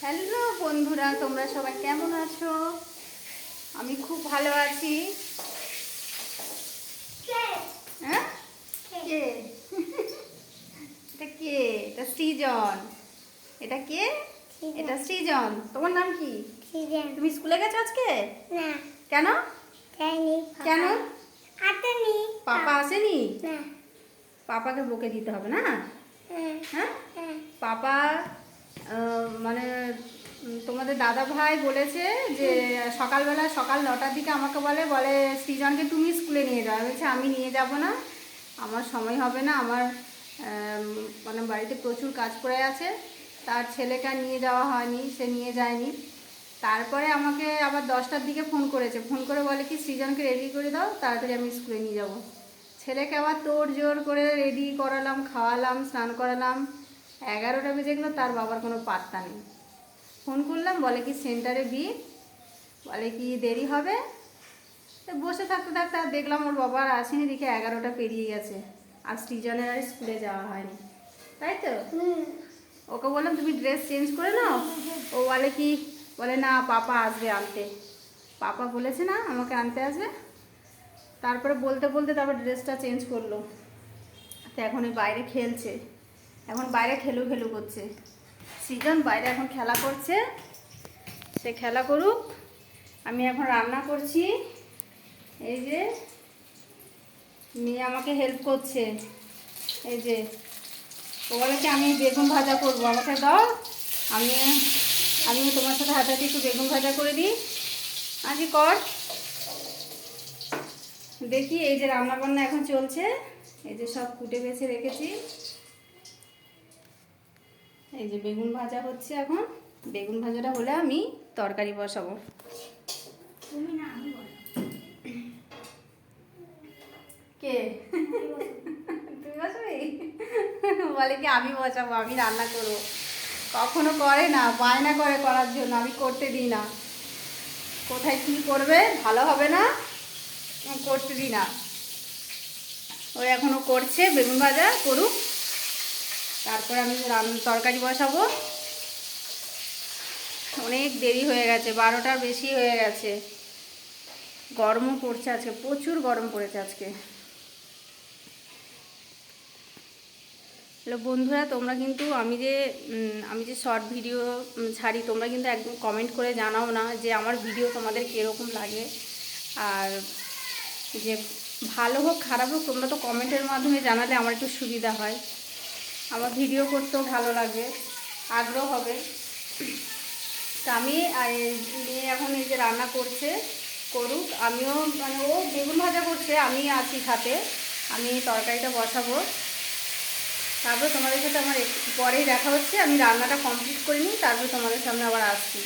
Hello বন্ধুরা তোমরা সবাই কেমন আছো? আমি খুব ভালো আছি। হ্যাঁ? কে? এটা কে? এটা সৃজন। এটা কে? এটা সৃজন। তোমার নাম কি? তুমি স্কুলে গেছো আজকে? কেন? কেন? পাপা আসেনি? পাপাকে বকে দিতে হবে না? হ্যাঁ। হ্যাঁ? হ্যাঁ। পাপা মানে তোমাদের দাদা ভাই বলেছে যে সকালবেলা সকাল নটার দিকে আমাকে বলে বলে, সৃজনকে তুমি স্কুলে নিয়ে যাও। বলছে, আমি নিয়ে যাব না। আমার সময় হবে না। আমার মানে বাড়িতে প্রচুর কাজ পড়ে আছে। তার ছেলেকে নিয়ে যাওয়া হয়নি। সে নিয়ে যায়নি। তারপরে আমাকে আবার দশটার দিকে ফোন করেছে। ফোন করে বলে কি, সৃজনকে রেডি করে দাও, তাড়াতাড়ি আমি স্কুলে নিয়ে যাব। ছেলেকে আবার তোড় জোর করে রেডি করালাম, খাওয়ালাম, স্নান করালাম। এগারোটা বেজে গেলো তার বাবার কোনো পাত্তা নেই। ফোন করলাম বলে কি সেন্টারে বিয়ে বলে কি দেরি হবে? তো বসে থাকতে থাকতে আর দেখলাম ওর বাবা আর আসেনি দেখে এগারোটা পেরিয়ে গেছে। আর সৃজনের আর স্কুলে যাওয়া হয়নি। তাই তো? ওকে বললাম তুমি ড্রেস চেঞ্জ করে নাও? ও বলে কি বলে না পাপা আসবে আনতে। পাপা বলেছে না আমাকে আনতে আসবে। তারপরে বলতে বলতে তারপর ড্রেসটা চেঞ্জ করল। তো এখন বাইরে খেলছে। এখন বাইরে খেলু খেলু করছে। সৃজন বাইরে এখন খেলা করছে। সে খেলা করুক। আমি এখন রান্না করছি। এই যে মেয়ে আমাকে হেল্প করছে। এই যে ও বলে কি, আমি বেগুন ভাজা করব। আমাকে দাও। আমি আমি তোমার সাথে হাতে হাতে একটু বেগুন ভাজা করে দিই। আজকে কর? দেখি এই যে রান্না বান্না এখন চলছে। এই যে সব কুটে বেছে রেখেছি। এই যে বেগুন ভাজা হচ্ছে এখন। বেগুন ভাজাটা হলে আমি তরকারি বসাবো। কে? বলে কি আমি বসাবো, আমি রান্না করব। কখনো করে না, বায়না করে করার জন্য, আমি করতে দিই না। কোথায় কি করবে, ভালো হবে না, করতে দিই না। ওই এখনও করছে, বেগুন ভাজা করুক। তারপরে আমি তরকারি বসাবো। অনেক দেরি হয়ে গেছে, বারোটার বেশি হয়ে গেছে। গরমও পড়ছে আজকে, প্রচুর গরম পড়েছে আজকে। বন্ধুরা, তোমরা কিন্তু আমি যে আমি যে শর্ট ভিডিও ছাড়ি, তোমরা কিন্তু একদম কমেন্ট করে জানাও না যে আমার ভিডিও তোমাদের কীরকম লাগে। আর যে ভালো হোক, খারাপ হোক, তোমরা তো কমেন্টের মাধ্যমে জানালে আমার একটু সুবিধা হয়। আমার ভিডিও করতেও ভালো লাগে, আগ্রহ হবে। তা আমি মেয়ে এখন এই যে রান্না করছে, করুক, আমিও মানে ও বেগুন ভাজা করছে, আমি আছি খাতে আমি তরকারিটা বসাবো। তারপরে তোমাদের সাথে আমার পরেই দেখা হচ্ছে, আমি রান্নাটা কমপ্লিট করে নিই, তারপরে তোমাদের সামনে আবার আসছি।